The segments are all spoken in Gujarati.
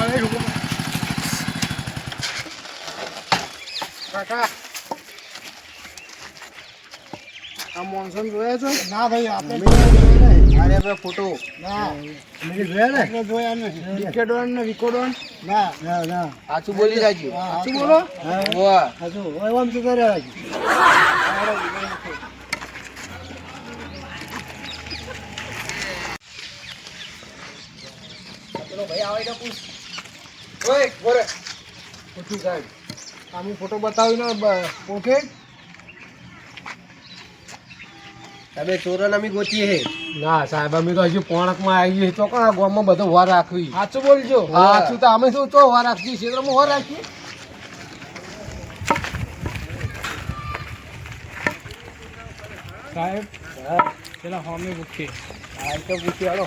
તમારે કાકા આ મોનસૂન જોયા છો ના ભાઈ આપણે અરે ભાઈ ફોટો ના મેં જોયા ને જોયા ને ડિકેડોન ને વિકોડોન ના ના ના સાચું બોલી જાજો સાચું બોલો વાહ સાચું ઓય શું કરે ઓય બોરે પૂછ્યું સાહેબ. આમ ફોટો બતાવીને ઓળખે તમે ચોરન અમે ગોતીએ હે. ના સાહેબ અમે તો હજુ પોણકમાં આવીએ તો કોણ ગામમાં બધો વાર રાખવી? સાચું બોલજો. હા શું તો અમે શું તો વાર રાખીએ? ક્ષેત્રમાં વાર રાખીએ? સાહેબ પેલા હોમી પૂછીએ આ તો પૂછી હાલો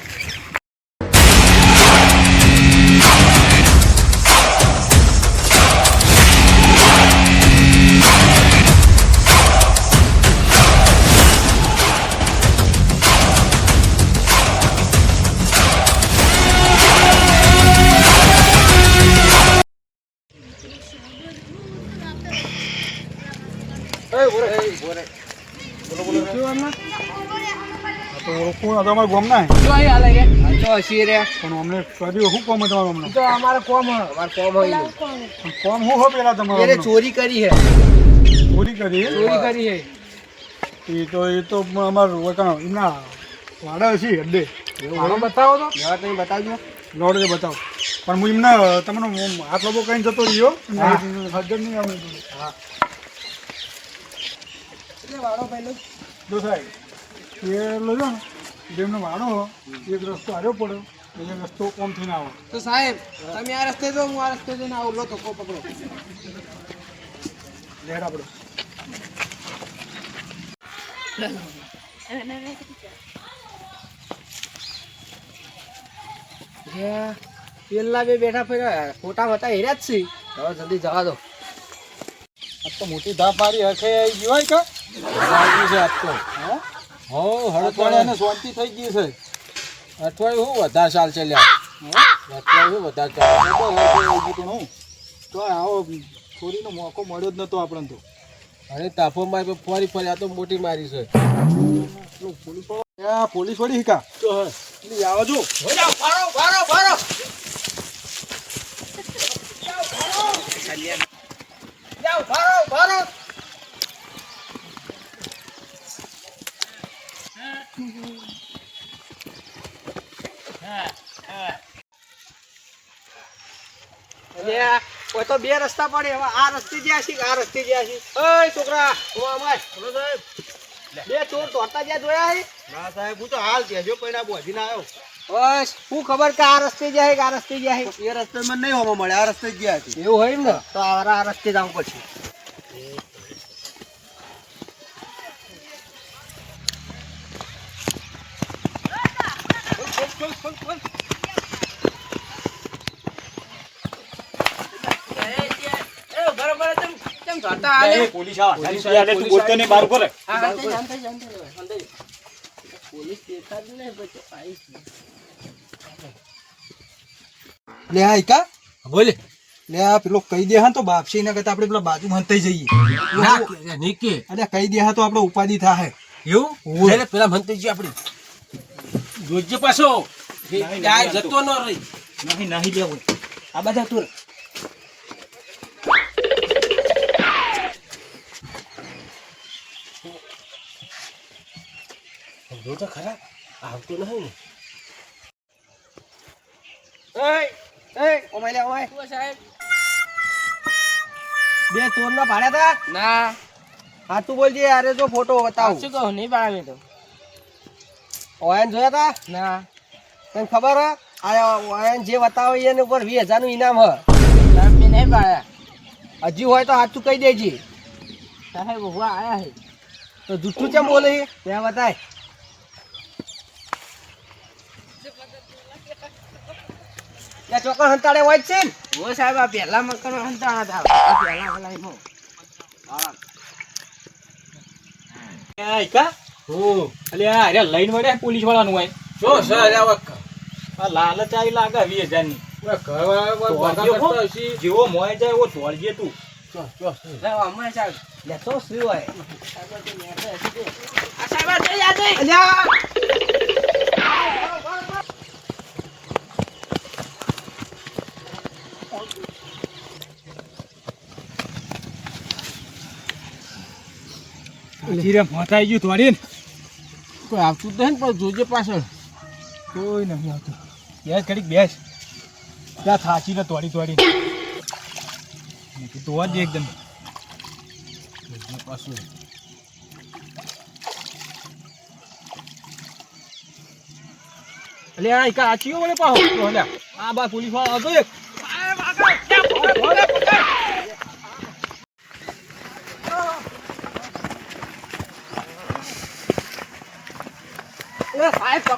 તો અમારા ગામના હે. જો અહીં હાલે રે જો તો હસી રે પણ અમને કર્યું શું કોમ તમારો અમને? તો અમારે કોમ હ. અમાર કોમ હોય. નું. કોમ હું હો પેલા તમારો એને ચોરી કરી હે ચોરી કરી? ચોરી કરી હે એ તો એ તો અમારું વટાણ ના વાડા છે અડ્ડે બતાવો તો. તમે બતાવજો. લોડ બતાવો. પણ હું એમને તમને હાથ લોબો કઈ જતો રહ્યો હજર નહીં અમે વાળો પહેલો. જો સાહેબ એ લો ને જેમનો વાડો એક રસ્તો હાર્યો પડ્યો. એટલે રસ્તો કોમથી ના આવે. તો સાહેબ તમે આ રસ્તે જો હું આ રસ્તે જઈને આવું. લો ધક્કો પકડો. લેડા પડો પેલા બે બેઠા ફર્યા. ખોટા બતા હેર્યા જ છે. હવે જલ્દી જવા દો. આ તો મોટી ધાપ મારી હશે. એ જીવાય કે? છે આજ તો. હા? હો અઠવાડિયાને શાંતિ થઈ ગઈ છે. અઠવાડિયું હું વધારે ચાલ ચાલ્યા? અઠવાડિયું હું વધારે ચાલ તો આવો ચોરીનો મોકો મળ્યો જ નતો આપણને તો. અરે તાફોમાં એ ફરી ફરી આ તો મોટી મારી છે. પોલીસવાળા? હિકા તો હે. આવો જો. અલ્યા, તો બે રસ્તા પડે. હવે આ રસ્તે જ્યાં છે આ રસ્તે જ્યાં છે? ઓય છોકરા હું અમાર બે ચોર દોડતા જ્યાં જોયા છે ના સાહેબ હું તો હાલ કહેજો પણ આ બોધી ના આવ્યો બસ હું ખબર કે આ રસ્તે જાય કે આ રસ્તે જાય એ રસ્તે મને નહીં હોવા મળે આ રસ્તે ગયા છે. એવું હોય ને? તો આ આ રસ્તે જવું પડશે. પોલીસ આવે તું બોલતો નહીં બાર ઉપર. લે આ બોલે. લે આ પેલો કહી દે તો બાપસી ના કરતા આપણે પેલા બાજુ મંતાઈ જઈએ. ના નીકે. અરે કહી દે તો આપણે ઉપાધિ થાય એવું. એટલે પેલા મંત્રીજી આપણી. જોજે પાછો. જતો ન રહી. નહીં નહીં લેવું. આ બધા તું જો તો ખરા. આવતો નહીં ને. બે ચોર ના ભાડ્યા હતા ના. સાચું બોલજે અરે જો ફોટો બતાવું. શું કહું નહીં પાડે તો. ઓયન જોયા હતા ના. તને ખબર હે? આ ઓયન જે બતાવે એને ઉપર વીસ હજારનું ઇનામ હે. મેં નહીં પાડ્યા હજી હોય તો હાથું કહી દેજે. સાહેબ આયા છે તો જુઠ્ઠું કેમ બોલે છે? ત્યાં બતાય. ત્યાં ચોકડ હંતાડે હોય છે ને? ઓ સાહેબ આ પહેલા મકાન હંતાણા હતા. આ પહેલા પેલા એમાં ઈકા હો અલે આ અરે લઈને વળ્યા પોલીસ વાળાનું હોય જો સર આ વખત. આ લાલચ આવી લાગે વીસ હજારની ઘરવાળા બધા કરતા હશી. જેવો મોય જાય એવો દોડજે તું. સાહેબ લે તો શું હોય આ સાહેબ આ જઈ આ જઈ અલ્યા ધીરે મથાઈ ગયું થોડી કોઈ આવતું જ નહીં ને પણ જોજે પાછળ. કોઈ નહીં આવતું. બેસ ઘડીક બેસ. ત્યાં થાચી ને તોડી તોડી. તો જ એકદમ. પાછું એટલે આ કા આચીઓ મને પાહો આ બા પોલીસ વાળો હતો એક.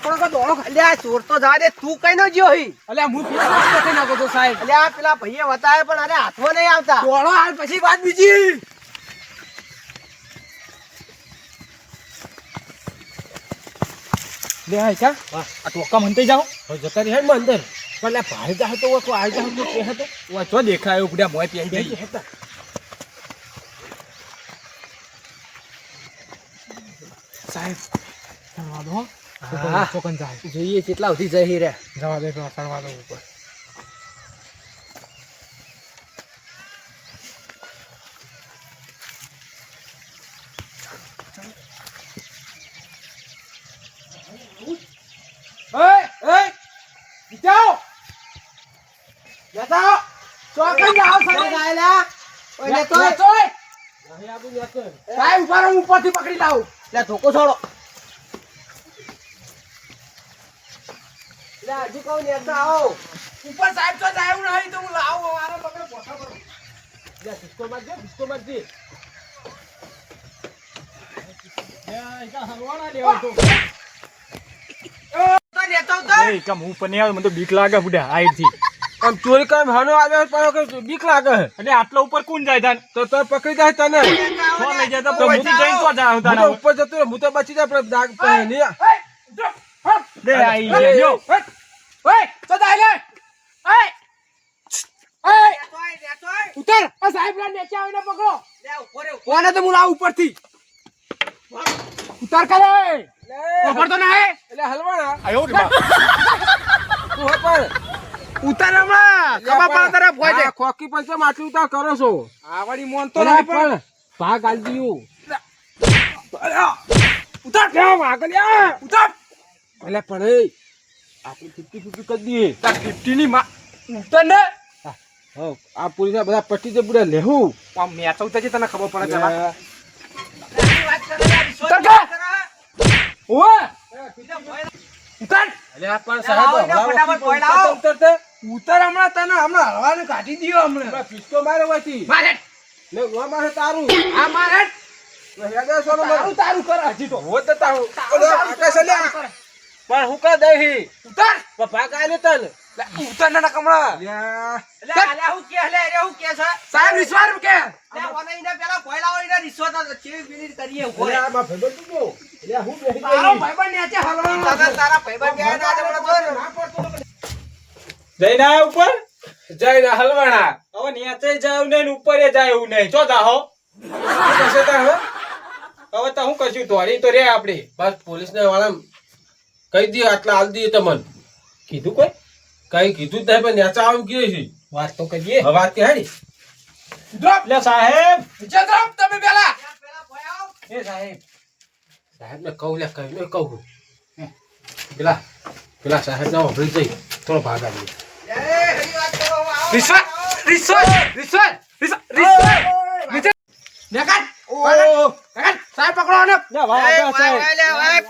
પકડો દોડો. અલ્યા ચોર તો જા દે તું કઈ નો જ્યો હી? અલ્યા હું પેલા નથી નાખો તો સાહેબ? અલ્યા પેલા ભઈએ બતાવે પણ અરે હાથમાં નહીં આવતા. દોડો હાલ પછી વાત બીજી. લે આ કા? આ ટોકા મનતે જાઓ. હવે જતા રહી માં અંદર. પણ ભારે જાય તો કોઈ આ જા તો કે હતો ઓ ચો દેખાયો બુડા મોય પેઈ ગઈ હતા સાહેબ કરવા દો હા. ચોકન જાય જોઈએ કેટલા સુધી જઈ રે જવા દે કરવા દો ઉપર. ઉપરથી પકડી લાવું. લે ધોકો છોડો. હજી કહું નેતા આવો. ઉપર સાહેબ તો જાય નહીં તો હું લાવું મારો પકડ પોઠા પર લે, ડિસ્કો મારજે, ડિસ્કો મારજે. તો. તો બીક લાગે બુડા હાઈટથી. આમ ચોરી કામ હાનો આવ્યો પણ કે બીક લાગે અને આટલા ઉપર કોણ જાય તાન? તો તો પકડી જાય તને. ફોન લઈ જાય તો હું તો જઈને તો જાઉં તો તાન ઉપર જતો હું તો બચી જાય પણ દાગ પડે નહીં. લે આઈ ગયા જો ઓય તો જાય લે. ઓય. ઓય. ઉતર. આ સાહેબ ના નીચે આવીને પકડો. લે ઉપર કોને તો હું લાવું ઉપરથી? ઉતાર કરે ઉપર તો ના હે? એટલે હલવાના. આયો રે પણ. ઉતાર હમણાં. ખબર પડે તારા ભોય આ ખોકી પૈસા માટલું ઉતાર કરો છો? આવડી મોન તો નહીં પણ. ભાગ આલી દીધું. ઉતાર. કેમ આગળ ઉતાર. એટલે પણ એ. આપણે ફિફ્ટી ફિફ્ટી કરી દઈએ. તાર 50 ની માં ઉતાર ને! આ પોલીસ બધા પટ્ટી જે બધા લેવું આમ મેચ ઉતર છે તને ખબર પડે ઉતર! ઉતાર હમણાં તને હમણાં હળવાનું કાઢી દીયો હમણાં. હમણાં પિસ્તો માર્યો હોયથી. મારે ને ઉવા મારે તારું. આ મારે મારે. તારું તારું કર હજી તો. હોત તો તારું. આકાશ. તારું, પણ હું કા દઈ હી? ઉતાર! તન. ઉતર ના કમળા. લે, ઉતાર ના કે છે? સાહેબ વિશ્વાસ કે અલ્યા, આમાં ભાઈબંધ તું જો. લે હું બેસી તારો ગઈ. ભાઈબંધ ના પડતો જઈ ના ઉપર? જઈ ના હલવાણા હવે નીચે જાવ ને ઉપર એ જાય એવું નહીં. જો જાહો શું તાર, હવે? તો હું કશું ધોરી તો રે આપડી. બસ પોલીસ ને વાળા કહી દઈએ આટલા હાલ દઈએ તમને? કીધું કોઈ? કઈ કીધું જ નહીં પણ નેચા આવું કહે છે. વાત તો કરીએ. હવે વાત કે હારી ડ્રોપ! લે સાહેબ! નીચે ડ્રોપ તમે પેલા! એ સાહેબ. સાહેબ ને કહું લે કહી ને કહું. પેલા પેલા સાહેબ ના ઓફિસ જઈ. થોડો ભાગ આપી વિશ્વાસ વિશ્વાસ વિશ્વાસ વિશ્વાસ નીચે નેકાટ નેકાટ સાહેબ પકડો ને લે ભાઈ આગળ સાહેબ.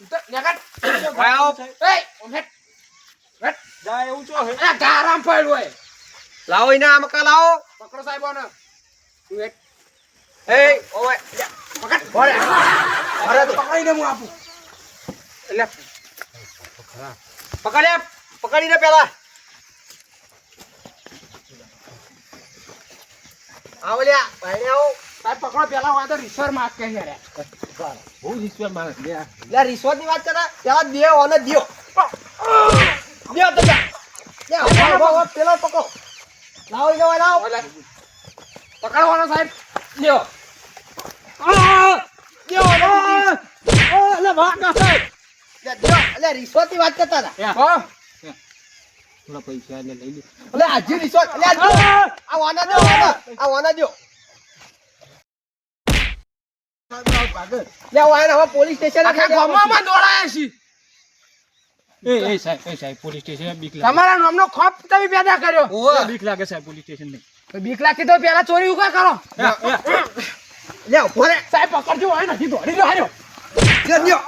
લાવો એને આમ કા લાવો. પકડો સાહેબ તું એ ઓય પકડ. ઓરે અરે તો. પકડીને હું આપું. એટલે પકડ પકડીને પેલા. આવો લ્યા ભાઈને આવો. સાહેબ પકડો પેલા વાંધો રીશ્વરમાં કહે રે બહુ માણસ. લે લે ની વાત કરે પેલા અને દિયો. તો લે ઊભા, પેલો લાવો લાવો પકડવાનો સાહેબ. લ્યો લ્યો ભાગા સાહેબ. એટલે રિશ્વતની વાત કરતા હતા. હા? થોડા પૈસા એટલે લઈ લે. રિશ્વત એટલે આ. વાના દો આ વાના દો લે વાના હવે પોલીસ સ્ટેશન આખા ગામમાં દોડાયા છીએ એ એ સાહેબ એ સાહેબ પોલીસ સ્ટેશન બીક લાગે. તમારા નામનો ખોફ તમે પેદા કર્યો. એ બીક લાગે સાહેબ પોલીસ સ્ટેશન નહીં તો બીક લાગતી તો પેલા ચોરી ઉકા કરો. લે ઊભો સાહેબ પકડજો હોય નથી દોડી જો હાર્યો લ્યો લ્યો.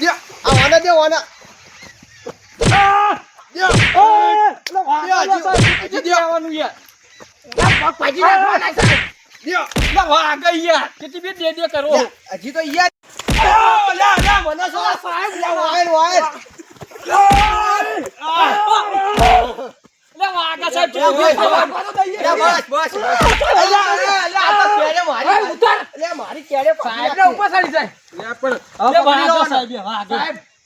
લ્યો. આ વાના દો વાના. હજી તો યાર. મને શું સાહેબ લે વાયર વાયર લે બસ બસ. અલે અલે અલે આ તો કેડે મારી ઉતાર. લે મારી કેડે સાહેબ ને ઉપર ચડી જાય. સાહેબ લઈ લો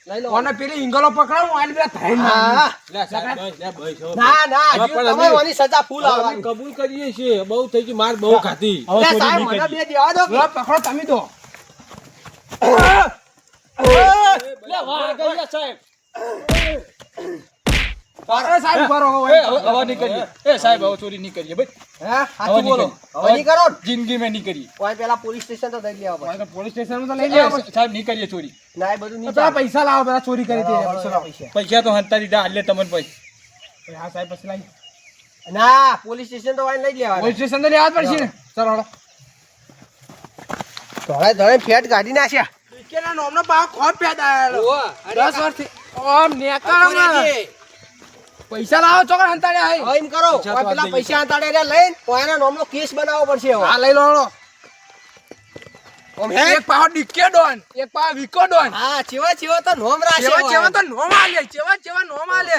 કોને પેલી ઇંગલો પકડાવું આને પેલા ભાઈ ના ના તમે ઓની સજા ફૂલ આવવાની. કબૂલ કરીએ છીએ બહુ થઈ ગઈ માર બહુ ખાધી. હવે સાહેબ મને બે દેવા દો. પકડો તમે તો ગયા સાહેબ. કરો હવે. હવે નહીં કરીએ એ સાહેબ હવે ચોરી નહીં કરીએ ભાઈ હા સાચું બોલો. હવે નહીં કરો જિંદગી મેં નહીં કરીએ ઓય પેલા પોલીસ સ્ટેશન તો દઈ લેવા પડે. પોલીસ સ્ટેશનમાં તો લઈ એ, લેવા સાહેબ નહીં કરીએ ચોરી ના એ બધું નહીં પેલા પૈસા લાવો પેલા ચોરી કરી હતી પૈસા લાવો. પૈસા. પૈસા તો હંતા દીધા આટલે તમને પછી. હા સાહેબ પછી લાવી ના પોલીસ સ્ટેશન તો વાઈને લઈ લેવા પોલીસ સ્ટેશન તો લેવા જ પડશે ને. ચલો. ધોળે ધોળે ફેટ કાઢી નાખ્યા. કેના નોમનો ભાવ કોણ પેદા આયેલો. 10 વર્ષથી ઓમ નેકાળામાં. પૈસા લાવો ચોકર હંતાડે આય. એમ કરો પેલા પૈસા હંતાડે રે લઈને ઓયના નામનો કેસ બનાવવો પડશે હવે. હા લઈ લો. ઓમ? એક પાવ ડીકે ડોન એક પાવ વિકો ડોન હા ચેવા ચેવા તો નોમ રાશે ચેવા. ચેવા તો નોમ આલે ચેવા ચેવા નોમ આલે